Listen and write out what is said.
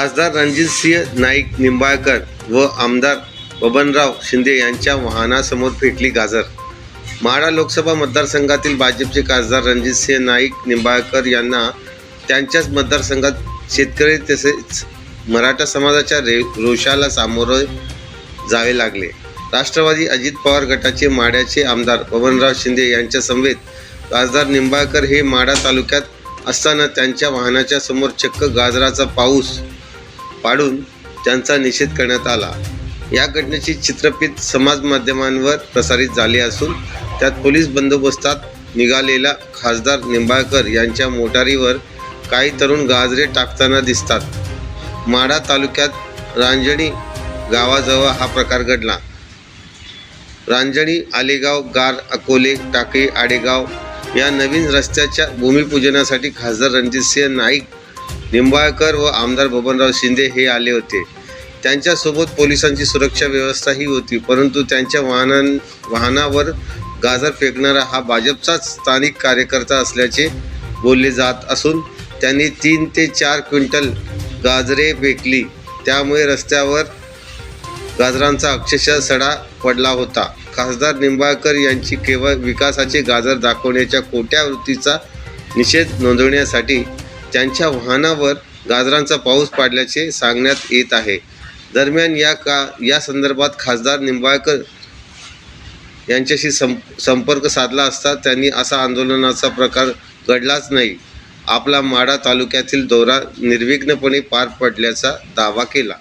खासदार रणजितसिंह नाईक निंबाळकर व आमदार बबनराव शिंदे यांच्या वाहनासमोर फेटली गाजर. माढा लोकसभा मतदारसंघातील भाजपचे खासदार रणजितसिंह नाईक निंबाळकर यांना त्यांच्याच मतदारसंघात शेतकरी तसेच मराठा समाजाच्या रे रोषाला सामोरे जावे लागले. राष्ट्रवादी अजित पवार गटाचे माढ्याचे आमदार बबनराव शिंदे यांच्या समवेत खासदार निंबाळकर हे माढा तालुक्यात असताना त्यांच्या वाहनाच्या समोर चक्क गाजराचा पाऊस पाडून त्यांचा निषेध करण्यात आला. या घटनेची चित्रफित समाज माध्यमांवर प्रसारित झाली असून त्यात पोलीस बंदोबस्तात निघालेला खासदार निंबाळकर यांच्या मोटारीवर काही तरुण गाजरे टाकताना दिसतात. माढा तालुक्यात रांजणी गावाजवळ हा प्रकार घडला. रांजणी आलेगाव गार अकोले टाकळी आडेगाव या नवीन रस्त्याच्या भूमिपूजनासाठी खासदार रणजितसिंह नाईक निंबाळकर व आमदार बबनराव शिंदे हे आले होते. त्यांच्यासोबत पोलिसांची सुरक्षा व्यवस्थाही होती परंतु त्यांच्या वाहनां वाहनावर गाजर फेकणारा हा भाजपचाच स्थानिक कार्यकर्ता असल्याचे बोलले जात असून त्यांनी तीन ते चार क्विंटल गाजरे फेकली. त्यामुळे रस्त्यावर गाजरांचा अक्षरशः सडा पडला होता. खासदार निंबाळकर यांची केवळ विकासाचे गाजर दाखवण्याच्या खोट्या वृत्तीचा निषेध नोंदवण्यासाठी त्यांच्या वाहनावर गाजरांचा पाऊस पाडल्याचे सांगण्यात येत आहे. दरम्यान या का या संदर्भात खासदार निंबाळकर यांच्याशी सं संपर्क साधला असता त्यांनी असा आंदोलनाचा प्रकार घडलाच नाही. आपला माढा तालुक्यातील दौरा निर्विघ्नपणे पार पडल्याचा दावा केला.